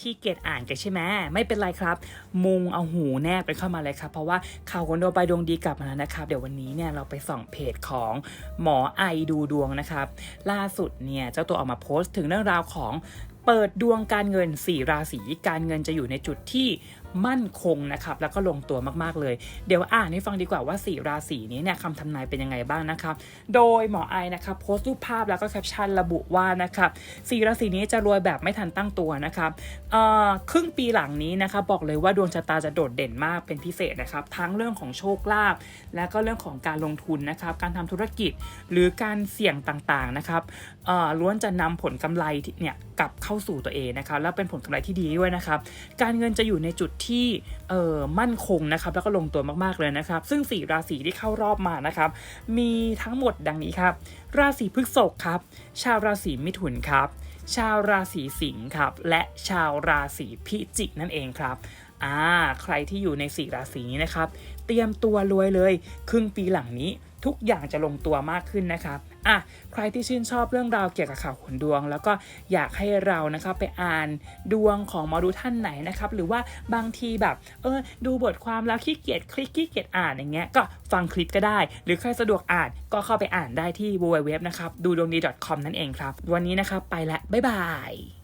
ขี้เกียจอ่านกันใช่ไหมไม่เป็นไรครับ มุงเอาหูแนบไปเข้ามาเลยครับ เพราะว่าข่าวคนดวงไปดวงดีกลับมาแล้วนะครับ เดี๋ยววันนี้เนี่ยเราไปส่องเพจของหมอไอดูดวงนะครับ ล่าสุดเนี่ยเจ้าตัวออกมาโพสต์ถึงเรื่องราวของ เปิดดวงการเงิน 4 ราศีการเงินจะอยู่ในจุดที่มั่นคงนะครับแล้วก็ลงตัวมากๆเลย เดี๋ยวอ่านให้ฟังดีกว่าว่า 4 ราศีนี้เนี่ยคำทำนายเป็นยังไงบ้างนะครับ โดยหมอไอนะครับโพสต์รูปภาพแล้วก็แคปชั่นระบุว่านะครับสี่ราศีนี้จะรวยแบบไม่ทันตั้งตัวนะครับเอ่อครึ่งปีหลังนี้นะครับบอกเลยว่าดวงชะตาจะโดดเด่นมากเป็นพิเศษนะครับ ทั้งเรื่องของโชคลาภและก็เรื่องของการลงทุนนะครับ การทำธุรกิจหรือการเสี่ยงต่างๆนะครับเอ่อล้วนจะนำผลกำไรที่เนี่ยกลับเข้าสู่ตัวเองนะครับแล้วเป็นผลกำไรที่ดีด้วยนะครับการเงินจะอยู่ในจุดที่เอ่อมั่นคงนะครับแล้วก็ลงตัวมากๆเลยนะครับซึ่ง 4 ราศีที่เข้ารอบมานะครับมีทั้งหมดดังนี้ครับ ราศีพฤษภครับชาวราศีมิถุนครับชาวราศีสิงห์ครับและชาวราศีพิจิกนั่นเองครับอ่าใครที่อยู่ใน4ราศีนี้นะครับ เตรียมตัวรวยเลย ครึ่งปีหลังนี้ ทุกอย่างจะลงตัวมากขึ้นนะครับอะใครที่ชื่นชอบเรื่องราวเกี่ยวกับข่าวขนดวง แล้วก็อยากให้เรานะครับไปอ่านดวงของหมอดูท่านไหนนะครับหรือว่าบางทีแบบเออดูบทความแล้วขี้เกียจคลิกขี้เกียจอ่านอย่างเงี้ยก็ฟังคลิปก็ได้ หรือใครสะดวกอ่านก็เข้าไปอ่านได้ที่ www นะครับดูดวงดี .com นั่นเองครับ วันนี้นะครับไปล้วบ๊ายบาย